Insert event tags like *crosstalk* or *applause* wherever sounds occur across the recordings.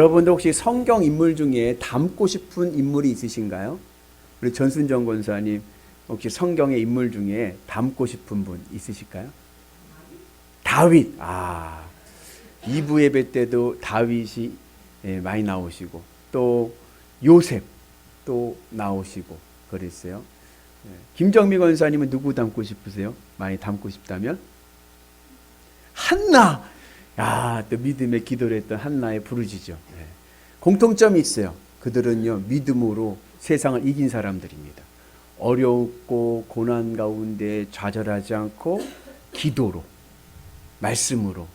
여러분들 혹시 성경 인물 중에 닮고 싶은 인물이 있으신가요? 우리 전순정 권사님 혹시 성경의 인물 중에 닮고 싶은 분 있으실까요? 다윗. 아. 2부 예배 때도 다윗이 예, 많이 나오시고 또 요셉 또 나오시고 그랬어요. 예. 김정미 권사님은 누구 닮고 싶으세요? 많이 닮고 싶다면? 한나. 야, 또 믿음의 기도를 했던 한나의 부르짖죠. 예. 공통점이 있어요. 그들은요, 믿음으로 세상을 이긴 사람들입니다. 어렵고 고난 가운데 좌절하지 않고 기도로, 말씀으로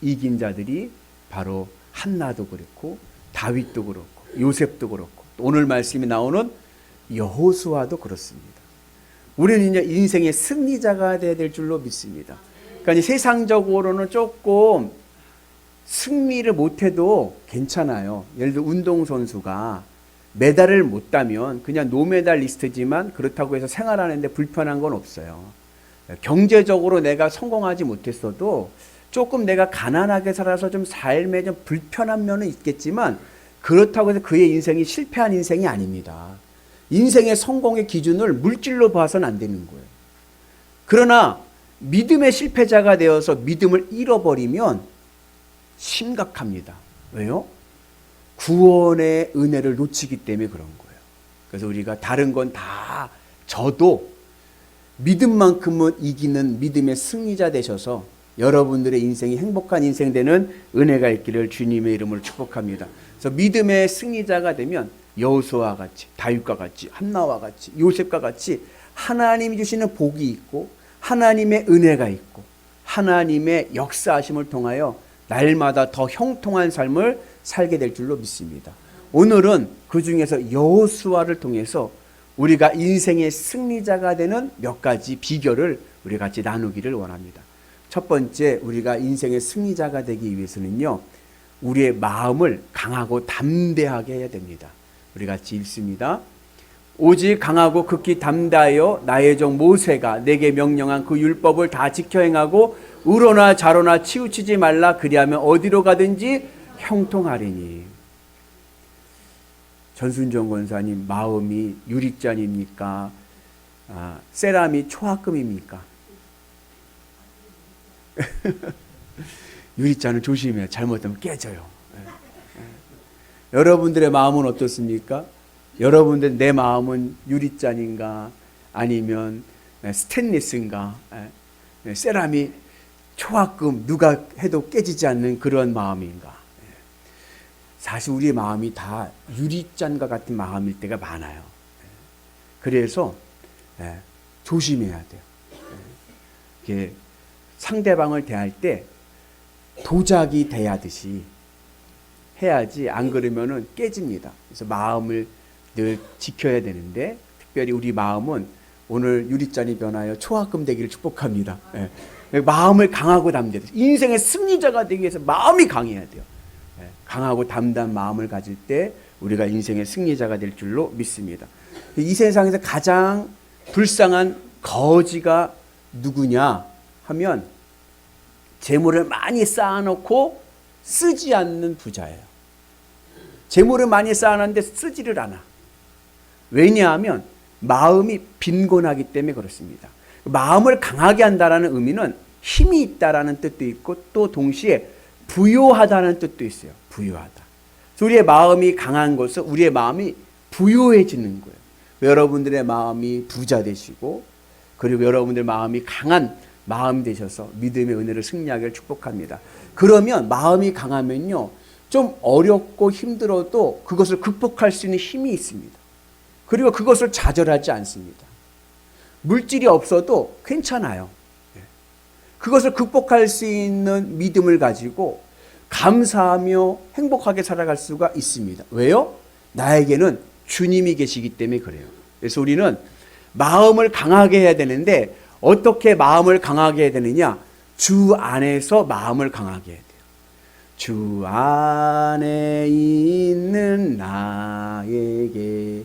이긴 자들이 바로 한나도 그렇고 다윗도 그렇고 요셉도 그렇고 오늘 말씀이 나오는 여호수아도 그렇습니다. 우리는 이제 인생의 승리자가 되어야 될 줄로 믿습니다. 그러니까 세상적으로는 조금 승리를 못해도 괜찮아요. 예를 들어 운동선수가 메달을 못 따면 그냥 노메달리스트지만 그렇다고 해서 생활하는데 불편한 건 없어요. 경제적으로 내가 성공하지 못했어도 조금 내가 가난하게 살아서 좀 삶에 좀 불편한 면은 있겠지만 그렇다고 해서 그의 인생이 실패한 인생이 아닙니다. 인생의 성공의 기준을 물질로 봐서는 안 되는 거예요. 그러나 믿음의 실패자가 되어서 믿음을 잃어버리면 심각합니다. 왜요? 구원의 은혜를 놓치기 때문에 그런 거예요. 그래서 우리가 다른 건다 져도 믿음만큼은 이기는 믿음의 승리자 되셔서 여러분들의 인생이 행복한 인생 되는 은혜가 있기를 주님의 이름으로 축복합니다. 그래서 믿음의 승리자가 되면 여호수아와 같이 다윗과 같이 한나와 같이 요셉과 같이 하나님이 주시는 복이 있고 하나님의 은혜가 있고 하나님의 역사하심을 통하여 날마다 더 형통한 삶을 살게 될 줄로 믿습니다. 오늘은 그 중에서 여호수아를 통해서 우리가 인생의 승리자가 되는 몇 가지 비결을 우리 같이 나누기를 원합니다. 첫 번째 우리가 인생의 승리자가 되기 위해서는요. 우리의 마음을 강하고 담대하게 해야 됩니다. 우리 같이 읽습니다. 오직 강하고 극히 담대하여 나의 종 모세가 내게 명령한 그 율법을 다 지켜 행하고 의로나 자로나 치우치지 말라 그리하면 어디로 가든지 형통하리니 전순정 권사님 마음이 유리잔입니까? 아, 세람이 초합금입니까? *laughs* 유리잔은 조심해요. 잘못하면 깨져요. 예. 예. 여러분들의 마음은 어떻습니까? 여러분들 내 마음은 유리잔인가 아니면 스테인리스인가 예. 세람이 초합금 누가 해도 깨지지 않는 그런 마음인가? 예. 사실 우리의 마음이 다 유리잔과 같은 마음일 때가 많아요. 예. 그래서 예, 조심해야 돼요. 예. 이게 상대방을 대할 때 도자기 대하듯이 해야지 안 그러면은 깨집니다. 그래서 마음을 늘 지켜야 되는데 특별히 우리 마음은 오늘 유리잔이 변하여 초합금 되기를 축복합니다. 예. 마음을 강하고 담대해 인생의 승리자가 되기 위해서 마음이 강해야 돼요. 예. 강하고 담대한 마음을 가질 때 우리가 인생의 승리자가 될 줄로 믿습니다. 이 세상에서 가장 불쌍한 거지가 누구냐 하면 재물을 많이 쌓아놓고 쓰지 않는 부자예요. 재물을 많이 쌓아놨는데 쓰지를 않아. 왜냐하면 마음이 빈곤하기 때문에 그렇습니다. 마음을 강하게 한다라는 의미는 힘이 있다라는 뜻도 있고 또 동시에 부요하다는 뜻도 있어요. 부요하다. 우리의 마음이 강한 것은 우리의 마음이 부요해지는 거예요. 여러분들의 마음이 부자 되시고 그리고 여러분들 마음이 강한 마음 되셔서 믿음의 은혜를 승리하기를 축복합니다. 그러면 마음이 강하면요. 좀 어렵고 힘들어도 그것을 극복할 수 있는 힘이 있습니다. 그리고 그것을 좌절하지 않습니다. 물질이 없어도 괜찮아요. 예. 그것을 극복할 수 있는 믿음을 가지고 감사하며 행복하게 살아갈 수가 있습니다. 왜요? 나에게는 주님이 계시기 때문에 그래요. 그래서 우리는 마음을 강하게 해야 되는데 어떻게 마음을 강하게 해야 되느냐? 주 안에서 마음을 강하게 해야 돼요. 주 안에 있는 나에게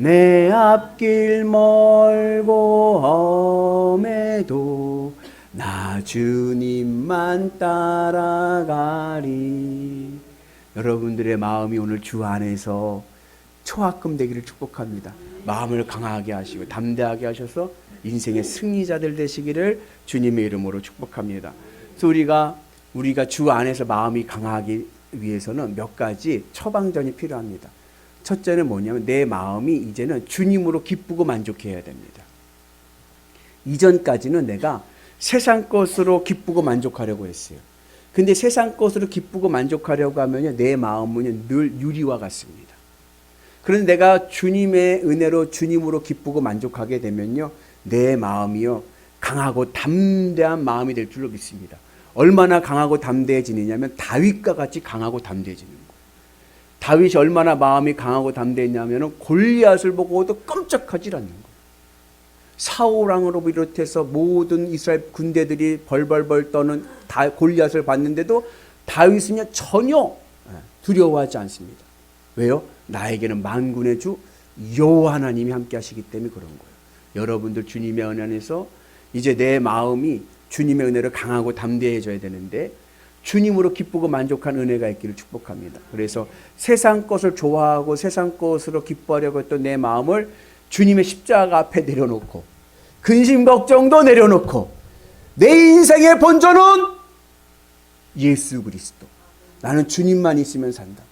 내 앞길 멀고 험해도 나 주님만 따라가리 여러분들의 마음이 오늘 주 안에서 초합금 되기를 축복합니다. 마음을 강하게 하시고 담대하게 하셔서 인생의 승리자들 되시기를 주님의 이름으로 축복합니다. 그래서 우리가 우리가 주 안에서 마음이 강하기 위해서는 몇 가지 처방전이 필요합니다. 첫째는 뭐냐면 내 마음이 이제는 주님으로 기쁘고 만족해야 됩니다. 이전까지는 내가 세상 것으로 기쁘고 만족하려고 했어요. 근데 세상 것으로 기쁘고 만족하려고 하면요, 내 마음은 늘 유리와 같습니다. 그런데 내가 주님의 은혜로 주님으로 기쁘고 만족하게 되면요, 내 마음이요, 강하고 담대한 마음이 될 줄로 믿습니다. 얼마나 강하고 담대해지느냐면 다윗과 같이 강하고 담대해지는. 다윗이 얼마나 마음이 강하고 담대했냐면 골리앗을 보고도 깜짝하지 않는 거예요. 사울왕으로 비롯해서 모든 이스라엘 군대들이 벌벌벌 떠는 다 골리앗을 봤는데도 다윗은요 전혀 두려워하지 않습니다. 왜요? 나에게는 만군의 주 여호와 하나님이 함께 하시기 때문에 그런 거예요. 여러분들 주님의 은혜 안에서 이제 내 마음이 주님의 은혜를 강하고 담대해져야 되는데 주님으로 기쁘고 만족한 은혜가 있기를 축복합니다. 그래서 세상 것을 좋아하고 세상 것으로 기뻐하려고 했던 내 마음을 주님의 십자가 앞에 내려놓고 근심 걱정도 내려놓고 내 인생의 본전은 예수 그리스도. 나는 주님만 있으면 산다.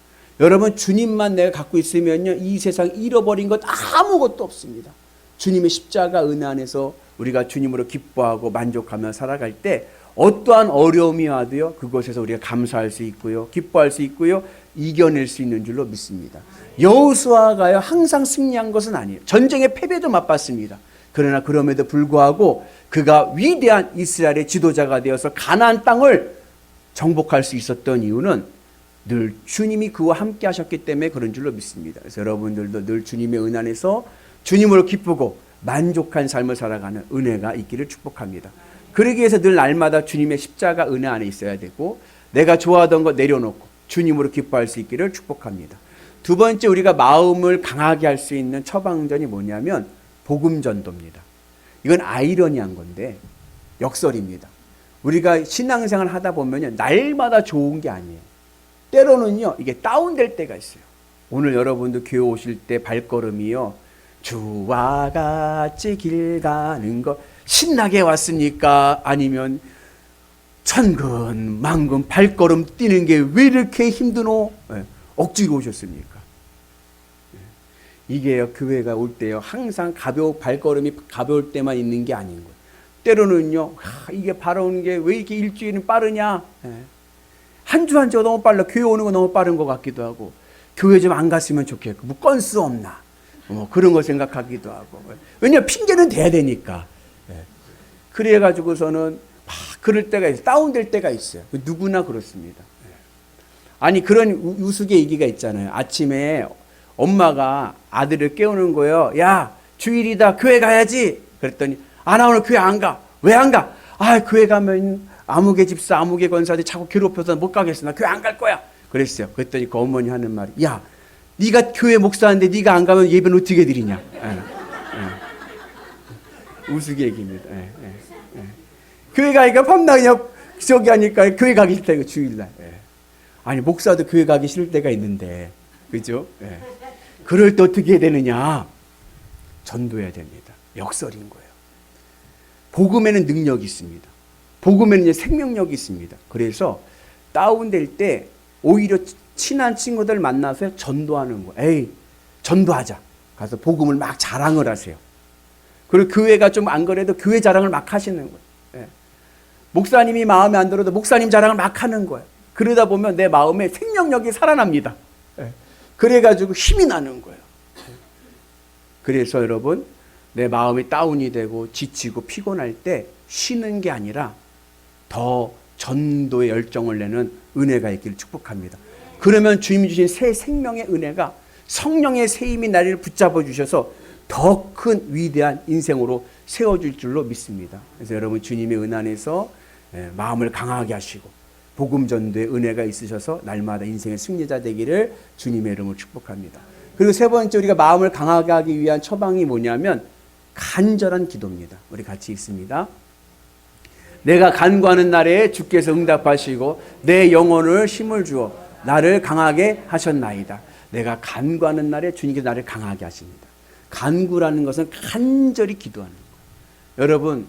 여러분 주님만 내가 갖고 있으면요 이 세상 잃어버린 것 아무것도 없습니다. 주님의 십자가 은혜 안에서 우리가 주님으로 기뻐하고 만족하며 살아갈 때 어떠한 어려움이 와도요 그것에서 우리가 감사할 수 있고요 기뻐할 수 있고요 이겨낼 수 있는 줄로 믿습니다. 여호수아가요 항상 승리한 것은 아니에요. 전쟁의 패배도 맛봤습니다. 그러나 그럼에도 불구하고 그가 위대한 이스라엘의 지도자가 되어서 가나안 땅을 정복할 수 있었던 이유는 늘 주님이 그와 함께 하셨기 때문에 그런 줄로 믿습니다. 그래서 여러분들도 늘 주님의 은 안에서 주님으로 기쁘고 만족한 삶을 살아가는 은혜가 있기를 축복합니다. 그러기 위해서 늘 날마다 주님의 십자가 은혜 안에 있어야 되고 내가 좋아하던 거 내려놓고 주님으로 기뻐할 수 있기를 축복합니다. 두 번째 우리가 마음을 강하게 할 수 있는 처방전이 뭐냐면 복음 전도입니다. 이건 아이러니한 건데 역설입니다. 우리가 신앙생활 하다 보면요 날마다 좋은 게 아니에요. 때로는요 이게 다운될 때가 있어요. 오늘 여러분도 교회 오실 때 발걸음이요 주와 같이 길 가는 것 신나게 왔습니까? 아니면 천근 만근 발걸음 뛰는 게 왜 이렇게 힘드노? 예, 억지로 오셨습니까? 예, 이게요 교회가 올 때요 항상 가벼 발걸음이 가벼울 때만 있는 게 아닌 거예요. 때로는요 아, 이게 바라오는 게 왜 이렇게 일주일은 빠르냐? 예. 한주한 주가 너무 빨라 교회 오는 거 너무 빠른 것 같기도 하고 교회 좀 안 갔으면 좋겠고 뭐 건수 없나? 뭐 그런 거 생각하기도 하고 왜냐 핑계는 대야 되니까. 예. 그래 가지고서는 막 그럴 때가 있어요. 다운될 때가 있어요. 그 누구나 그렇습니다. 예. 아니 그런 우- 우스개 얘기가 있잖아요. 아침에 엄마가 아들을 깨우는 거예요. 야 주일이다 교회 가야지. 그랬더니 아나 오늘 교회 안 가. 왜 안 가? 아 교회 가면 아무개 집사 아무개 권사들이 자꾸 괴롭혀서 못 가겠어. 나 교회 안 갈 거야. 그랬어요. 그랬더니 그 어머니 하는 말이 야 네가 교회 목사인데 네가 안 가면 예배는 어떻게 드리냐. 우스개 얘기입니다. 예, 예, 예. 교회 가니까 밤낮 그냥 저기 하니까 교회 가기 싫다 이거 주일날. 예. 아니 목사도 교회 가기 싫을 때가 있는데 그죠? 예. 그럴 때 어떻게 해야 되느냐? 전도해야 됩니다. 역설인 거예요. 복음에는 능력이 있습니다. 복음에는 생명력이 있습니다. 그래서 다운될 때 오히려 친한 친구들 만나서 전도하는 거예요. 에이, 전도하자. 가서 복음을 막 자랑을 하세요. 그리고 교회가 좀 안 그래도 교회 자랑을 막 하시는 거예요. 예. 목사님이 마음에 안 들어도 목사님 자랑을 막 하는 거예요. 그러다 보면 내 마음에 생명력이 살아납니다. 예. 그래가지고 힘이 나는 거예요. 그래서 여러분, 내 마음이 다운이 되고 지치고 피곤할 때 쉬는 게 아니라 더 전도의 열정을 내는 은혜가 있기를 축복합니다. 그러면 주님이 주신 새 생명의 은혜가 성령의 세임이 나를 붙잡아 주셔서 더 큰 위대한 인생으로 세워줄 줄로 믿습니다. 그래서 여러분 주님의 은 안에서 예, 마음을 강하게 하시고 복음 전도의 은혜가 있으셔서 날마다 인생의 승리자 되기를 주님의 이름으로 축복합니다. 그리고 세 번째 우리가 마음을 강하게 하기 위한 처방이 뭐냐면 간절한 기도입니다. 우리 같이 읽습니다. 내가 간구하는 날에 주께서 응답하시고 내 영혼을 힘을 주어 나를 강하게 하셨나이다. 내가 간구하는 날에 주님께서 나를 강하게 하십니다. 간구라는 것은 간절히 기도하는 거예요. 여러분,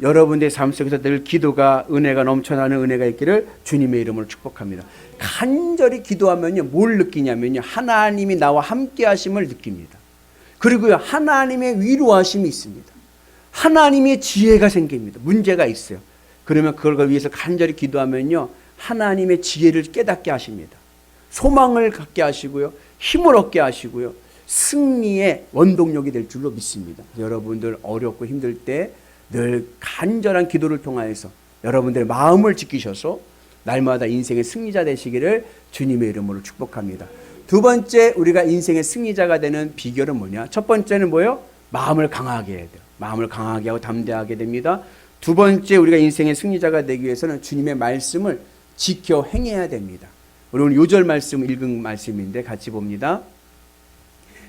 여러분의 삶 속에서 늘 기도가 은혜가 넘쳐나는 은혜가 있기를 주님의 이름으로 축복합니다. 간절히 기도하면요, 뭘 느끼냐면요, 하나님이 나와 함께 하심을 느낍니다. 그리고요, 하나님의 위로하심이 있습니다. 하나님의 지혜가 생깁니다. 문제가 있어요. 그러면 그걸 위해서 간절히 기도하면요, 하나님의 지혜를 깨닫게 하십니다. 소망을 갖게 하시고요, 힘을 얻게 하시고요, 승리의 원동력이 될 줄로 믿습니다. 여러분들 어렵고 힘들 때 늘 간절한 기도를 통하여서 여러분들의 마음을 지키셔서 날마다 인생의 승리자 되시기를 주님의 이름으로 축복합니다. 두 번째 우리가 인생의 승리자가 되는 비결은 뭐냐? 첫 번째는 뭐요? 마음을 강하게 해야 돼요. 마음을 강하게 하고 담대하게 됩니다. 두 번째 우리가 인생의 승리자가 되기 위해서는 주님의 말씀을 지켜 행해야 됩니다. 우리 오늘 요절 말씀 읽은 말씀인데 같이 봅니다.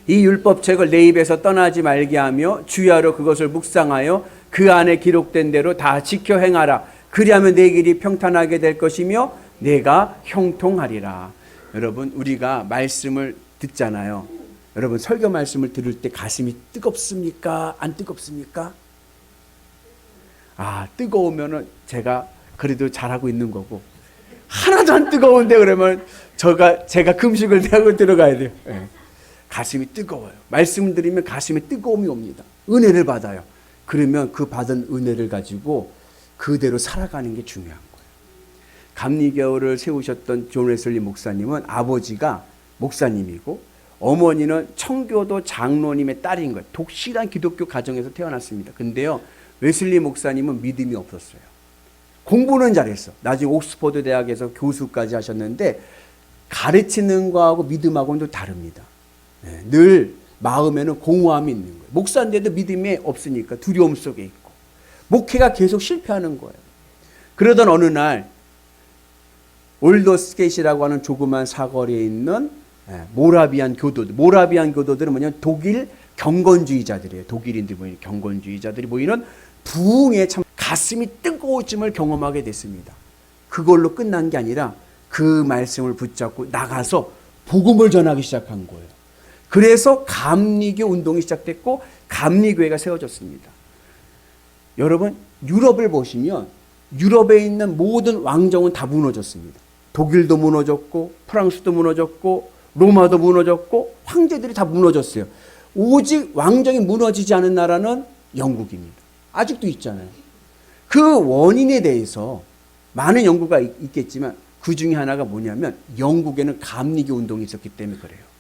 이 율법책을 내 입에서 떠나지 말게 하며 주야로 그것을 묵상하여 그 안에 기록된 대로 다 지켜 행하라. 그리하면 내 길이 평탄하게 될 것이며 내가 형통하리라. 여러분 우리가 말씀을 듣잖아요. 여러분 설교 말씀을 들을 때 가슴이 뜨겁습니까? 안 뜨겁습니까? 아 뜨거우면은 제가 그래도 잘하고 있는 거고 하나도 안 뜨거운데 그러면 저가 제가 금식을 *laughs* 대하고 들어가야 돼요. 예. 가슴이 뜨거워요. 말씀 드리면 가슴에 뜨거움이 옵니다. 은혜를 받아요. 그러면 그 받은 은혜를 가지고 그대로 살아가는 게 중요한 거예요. 감리교를 세우셨던 존 웨슬리 목사님은 아버지가 목사님이고 어머니는 청교도 장로님의 딸인 거예요. 독실한 기독교 가정에서 태어났습니다. 근데요, 웨슬리 목사님은 믿음이 없었어요. 공부는 잘했어. 나중에 옥스퍼드 대학에서 교수까지 하셨는데 가르치는 거하고 믿음하고는 또 다릅니다. 네, 늘 마음에는 공허함이 있는 거예요. 목사인데도 믿음이 없으니까 두려움 속에 있고 목회가 계속 실패하는 거예요. 그러던 어느 날 올더스케이시라고 하는 조그만 사거리에 있는 예, 모라비안 교도들, 모라비안 교도들은 뭐냐면 독일 경건주의자들이에요. 독일인들 모이는 경건주의자들이 모이는 부흥에 참 가슴이 뜨거워짐을 경험하게 됐습니다. 그걸로 끝난 게 아니라 그 말씀을 붙잡고 나가서 복음을 전하기 시작한 거예요. 그래서 감리교 운동이 시작됐고 감리교회가 세워졌습니다. 여러분 유럽을 보시면 유럽에 있는 모든 왕정은 다 무너졌습니다. 독일도 무너졌고 프랑스도 무너졌고 로마도 무너졌고 황제들이 다 무너졌어요. 오직 왕정이 무너지지 않은 나라는 영국입니다. 아직도 있잖아요. 그 원인에 대해서 많은 연구가 있겠지만 그 중에 하나가 뭐냐면 영국에는 감리교 운동이 있었기 때문에 그래요.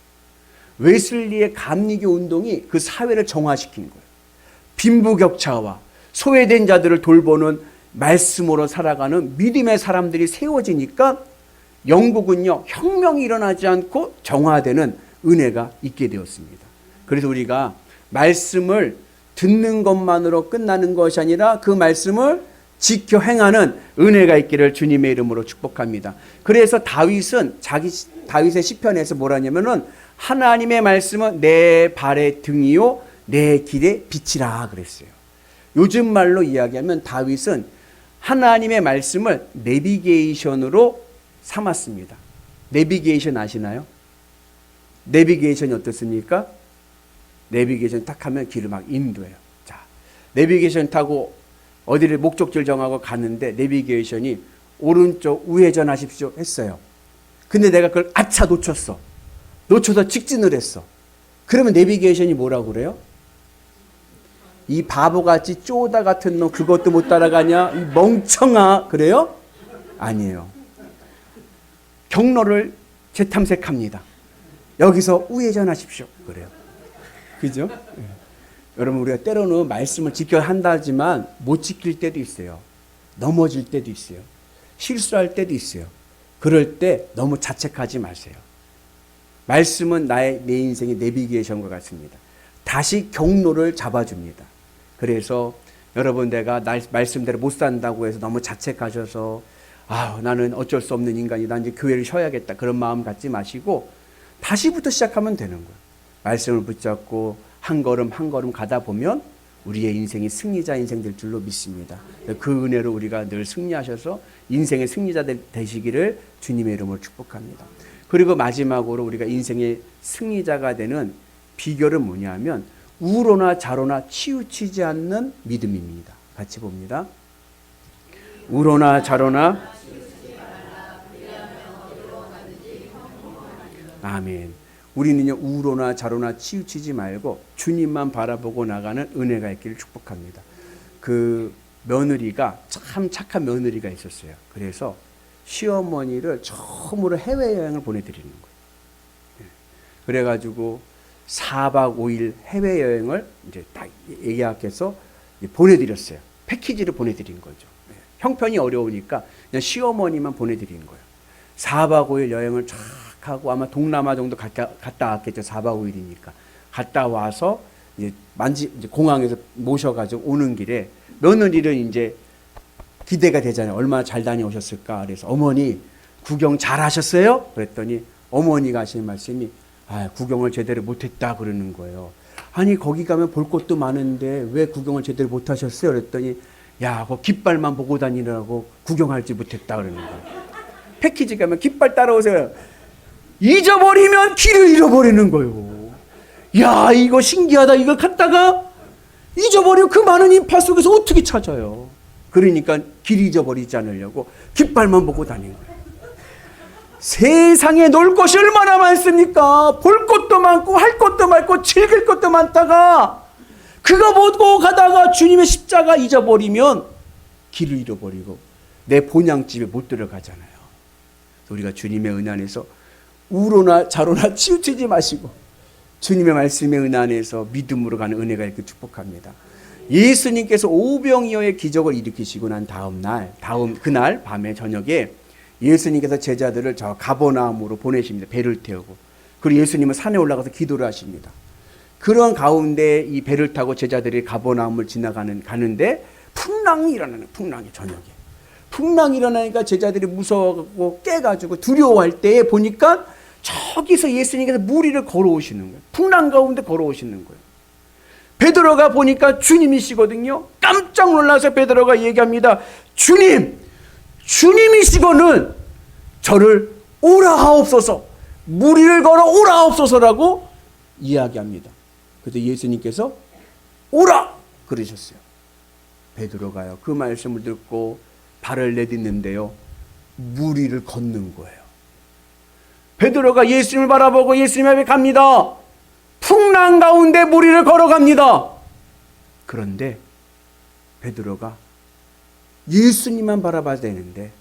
웨슬리의 감리교 운동이 그 사회를 정화시킨 거예요. 빈부격차와 소외된 자들을 돌보는 말씀으로 살아가는 믿음의 사람들이 세워지니까 영국은요, 혁명이 일어나지 않고 정화되는 은혜가 있게 되었습니다. 그래서 우리가 말씀을 듣는 것만으로 끝나는 것이 아니라 그 말씀을 지켜 행하는 은혜가 있기를 주님의 이름으로 축복합니다. 그래서 다윗은 자기 다윗의 시편에서 뭐라냐면은 하나님의 말씀은 내 발의 등이요 내 길의 빛이라 그랬어요. 요즘 말로 이야기하면 다윗은 하나님의 말씀을 내비게이션으로 삼았습니다. 내비게이션 아시나요? 내비게이션이 어떻습니까? 내비게이션 딱 하면 길을 막 인도해요. 자, 내비게이션 타고 어디를 목적지를 정하고 갔는데 내비게이션이 오른쪽 우회전하십시오 했어요. 근데 내가 그걸 아차 놓쳤어. 놓쳐서 직진을 했어. 그러면 내비게이션이 뭐라고 그래요? 이 바보같이 쪼다 같은 놈 그것도 못 따라가냐? 이 멍청아 그래요? 아니에요. 경로를 재탐색합니다. 여기서 우회전하십시오. 그래요. 그죠? 네. 여러분 우리가 때로는 말씀을 지켜 한다지만 못 지킬 때도 있어요. 넘어질 때도 있어요. 실수할 때도 있어요. 그럴 때 너무 자책하지 마세요. 말씀은 나의 내 인생의 내비게이션과 같습니다. 다시 경로를 잡아줍니다. 그래서 여러분 내가 날, 말씀대로 못 산다고 해서 너무 자책하셔서 아 나는 어쩔 수 없는 인간이다 이제 교회를 쉬어야겠다 그런 마음 갖지 마시고 다시부터 시작하면 되는 거예요. 말씀을 붙잡고 한 걸음 한 걸음 가다 보면 우리의 인생이 승리자 인생 될 줄로 믿습니다. 그 은혜로 우리가 늘 승리하셔서 인생의 승리자 되- 되시기를 주님의 이름으로 축복합니다. 그리고 마지막으로 우리가 인생의 승리자가 되는 비결은 뭐냐면 우로나 자로나 치우치지 않는 믿음입니다. 같이 봅니다. 우로나 자로나 아멘. 우리는요 우로나 자로나 치우치지 말고 주님만 바라보고 나가는 은혜가 있기를 축복합니다. 그 며느리가 참 착한 며느리가 있었어요. 그래서 시어머니를 처음으로 해외 여행을 보내드리는 거예요. 예. 그래가지고 4박 5일 해외 여행을 이제 딱 예약해서 보내드렸어요. 패키지를 보내드린 거죠. 예. 형편이 어려우니까 그냥 시어머니만 보내드린 거예요. 4박 5일 여행을 쫙 하고 아마 동남아 정도 갔다, 갔다 왔겠죠. 4박 5일이니까. 갔다 와서 이제 만지 이제 공항에서 모셔가지고 오는 길에 며느리는 이제 기대가 되잖아요. 얼마나 잘 다녀오셨을까. 그래서 어머니 구경 잘 하셨어요? 그랬더니 어머니가 하시는 말씀이 아, 구경을 제대로 못했다 그러는 거예요. 아니 거기 가면 볼 것도 많은데 왜 구경을 제대로 못 하셨어요? 그랬더니 야, 그 깃발만 보고 다니느라고 구경할지 못했다 그러는 거예요. 패키지 가면 깃발 따라오세요. 잊어버리면 길을 잃어버리는 거예요. 야, 이거 신기하다. 이거 갔다가 잊어버리면 그 많은 인파 속에서 어떻게 찾아요? 그러니까 길 잊어버리지 않으려고 깃발만 보고 다니는 거예요. 세상에 놀 것이 얼마나 많습니까? 볼 것도 많고 할 것도 많고 즐길 것도 많다가 그거 보고 가다가 주님의 십자가 잊어버리면 길을 잃어버리고 내 본향집에 못 들어가잖아요. 우리가 주님의 은혜 안에서 우로나 자로나 *laughs* 치우치지 마시고 주님의 말씀의 은혜 안에서 믿음으로 가는 은혜가 있게 축복합니다. 예수님께서 오병이어의 기적을 일으키시고 난 다음 날, 다음 그날 밤에 저녁에 예수님께서 제자들을 저 가버나움으로 보내십니다. 배를 태우고. 그리고 예수님은 산에 올라가서 기도를 하십니다. 그런 가운데 이 배를 타고 제자들이 가버나움을 지나가는 가는데 풍랑이 일어나는 풍랑이 저녁에. 풍랑이 일어나니까 제자들이 무서워하고 깨가지고 두려워할 때에 보니까 저기서 예수님께서 무리를 걸어오시는 거예요. 풍랑 가운데 걸어오시는 거예요. 베드로가 보니까 주님이시거든요. 깜짝 놀라서 베드로가 얘기합니다. 주님, 주님이시고는 저를 오라 하옵소서, 무리를 걸어 오라 하옵소서라고 이야기합니다. 그래서 예수님께서 오라 그러셨어요. 베드로가요. 그 말씀을 듣고 발을 내딛는데요. 무리를 걷는 거예요. 베드로가 예수님을 바라보고 예수님 앞에 갑니다. 풍랑 가운데 무리를 걸어갑니다. 그런데 베드로가 예수님만 바라봐야 되는데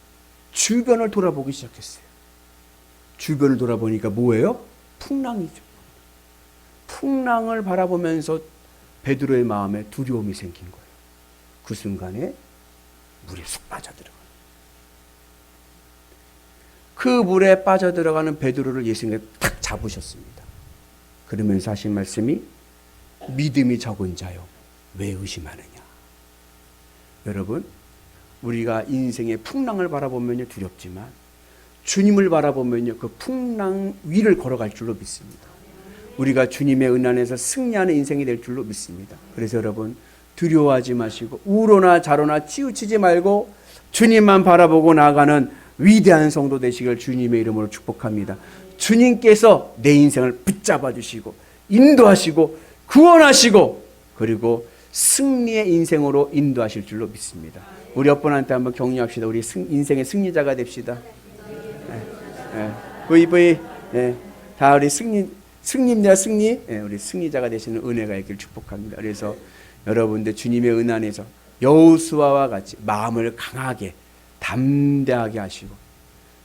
주변을 돌아보기 시작했어요. 주변을 돌아보니까 뭐예요? 풍랑이죠. 풍랑을 바라보면서 베드로의 마음에 두려움이 생긴 거예요. 그 순간에 물에 쑥 빠져들어가요. 그 물에 빠져들어가는 베드로를 예수님께서 탁 잡으셨습니다. 그러면서 하신 말씀이 믿음이 적은 자요 왜 의심하느냐. 여러분 우리가 인생의 풍랑을 바라보면요 두렵지만 주님을 바라보면요 그 풍랑 위를 걸어갈 줄로 믿습니다. 우리가 주님의 은 안에서 승리하는 인생이 될 줄로 믿습니다. 그래서 여러분 두려워하지 마시고 우로나 자로나 치우치지 말고 주님만 바라보고 나아가는 위대한 성도 되시길 주님의 이름으로 축복합니다. 주님께서 내 인생을 붙잡아 주시고 인도하시고 구원하시고 그리고 승리의 인생으로 인도하실 줄로 믿습니다. 우리 옆분한테 한번 격려합시다. 우리 승, 인생의 승리자가 됩시다. 예, 예. VV 예. 다 우리 승리 승리입니다. 승리. 예, 우리 승리자가 되시는 은혜가 있길 축복합니다. 그래서 여러분들 주님의 은 안에서 여호수아와 같이 마음을 강하게 담대하게 하시고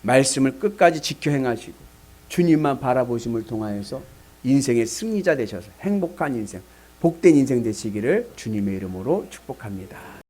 말씀을 끝까지 지켜 행하시고 주님만 바라보심을 통하여서 인생의 승리자 되셔서 행복한 인생, 복된 인생 되시기를 주님의 이름으로 축복합니다.